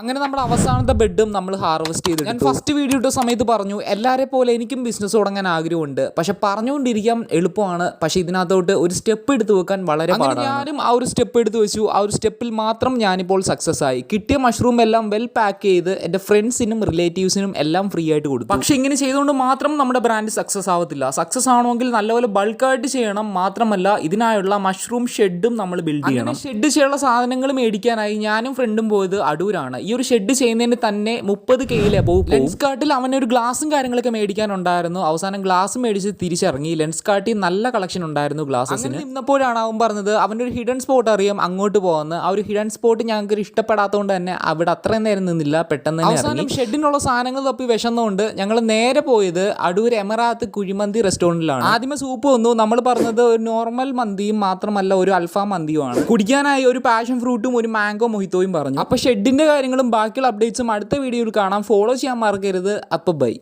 അങ്ങനെ നമ്മുടെ അവസാനത്തെ ബെഡും നമ്മൾ ഹാർവെസ്റ്റ് ചെയ്തു ഞാൻ ഫസ്റ്റ് വീഡിയോ ഇട്ട സമയത്ത് പറഞ്ഞു എല്ലാവരെ പോലെ എനിക്കും ബിസിനസ് തുടങ്ങാൻ ആഗ്രഹമുണ്ട്. പക്ഷെ പറഞ്ഞുകൊണ്ടിരിക്കാൻ എളുപ്പമാണ്. പക്ഷെ ഇതിനകത്തോട്ട് ഒരു സ്റ്റെപ്പ് എടുത്തു വെക്കാൻ വളരെ പാടാണ്. ഞാനും ആ ഒരു സ്റ്റെപ്പ് എടുത്തു വെച്ചു. ആ ഒരു സ്റ്റെപ്പിൽ മാത്രം ഞാനിപ്പോൾ സക്സസ് ആയി. കിട്ടിയ മഷ്റൂം എല്ലാം വെൽ പാക്ക് ചെയ്ത് എന്റെ ഫ്രണ്ട്സിനും റിലേറ്റീവ്സിനും എല്ലാം ഫ്രീ ആയിട്ട് കൊടുത്തു. പക്ഷെ ഇങ്ങനെ ചെയ്തുകൊണ്ട് മാത്രം നമ്മുടെ ബ്രാൻഡ് സക്സസ് ആവത്തില്ല. സക്സസ് ആണെങ്കിൽ നല്ലപോലെ ബൾക്കായിട്ട് ചെയ്യണം. മാത്രമല്ല ഇതിനായുള്ള മഷ്റൂം ഷെഡും നമ്മൾ ബിൽഡ് ചെയ്യണം. ഷെഡ് ചെയ്യാനുള്ള സാധനങ്ങൾ മേടിക്കാനായി ഞാനും ഫ്രണ്ടും പോയത് അടൂരാണ്. ഈ ഒരു ഷെഡ് ചെയ്യുന്നതിന് തന്നെ മുപ്പത് കെയിലെ പോകും ലെൻസ് കാർട്ടിൽ ഒരു ഗ്ലാസും കാര്യങ്ങളൊക്കെ മേടിക്കാനുണ്ടായിരുന്നു. അവസാനം ഗ്ലാസ് മേടിച്ച് തിരിച്ചിറങ്ങി. ലെൻസ് കാർട്ടിൽ നല്ല കളക്ഷൻ ഉണ്ടായിരുന്നു ഗ്ലാസസിന് ഇന്നപ്പോഴാണ് അവൻ പറഞ്ഞത് അവന്റെ ഒരു ഹിഡൻ സ്പോട്ട് അറിയാം അങ്ങോട്ട് പോകുന്നത് ആ ഒരു ഹിഡൻ സ്പോട്ട് ഞങ്ങൾക്ക് ഇഷ്ടപ്പെടാത്തതുകൊണ്ട് തന്നെ അവിടെ അത്രയും നേരം നിന്നില്ല പെട്ടെന്ന് തന്നെ അവസാനം ഷെഡിനുള്ള സാധനങ്ങൾ തപ്പി വിശന്നുകൊണ്ട് ഞങ്ങൾ നേരെ പോയത് അടൂർ എമറാത്ത് കുഴിമന്തി റെസ്റ്റോറന്റിലാണ് ആദ്യമേ സൂപ്പ് വന്നു. നമ്മൾ പറഞ്ഞത് ഒരു നോർമൽ മന്തിയും മാത്രമല്ല ഒരു അൽഫാം മന്തിയുമാണ്. കുടിക്കാനായി ഒരു പാഷൻ ഫ്രൂട്ടും ഒരു മാംഗോ മൊഹിത്തോയും പറഞ്ഞു. അപ്പൊ ഷെഡിന്റെ കാര്യങ്ങളും ബാക്കിയുള്ള അപ്ഡേറ്റ്സും അടുത്ത വീഡിയോയിൽ കാണാം. ഫോളോ ചെയ്യാൻ മറക്കരുത്. അപ്പോൾ ബൈ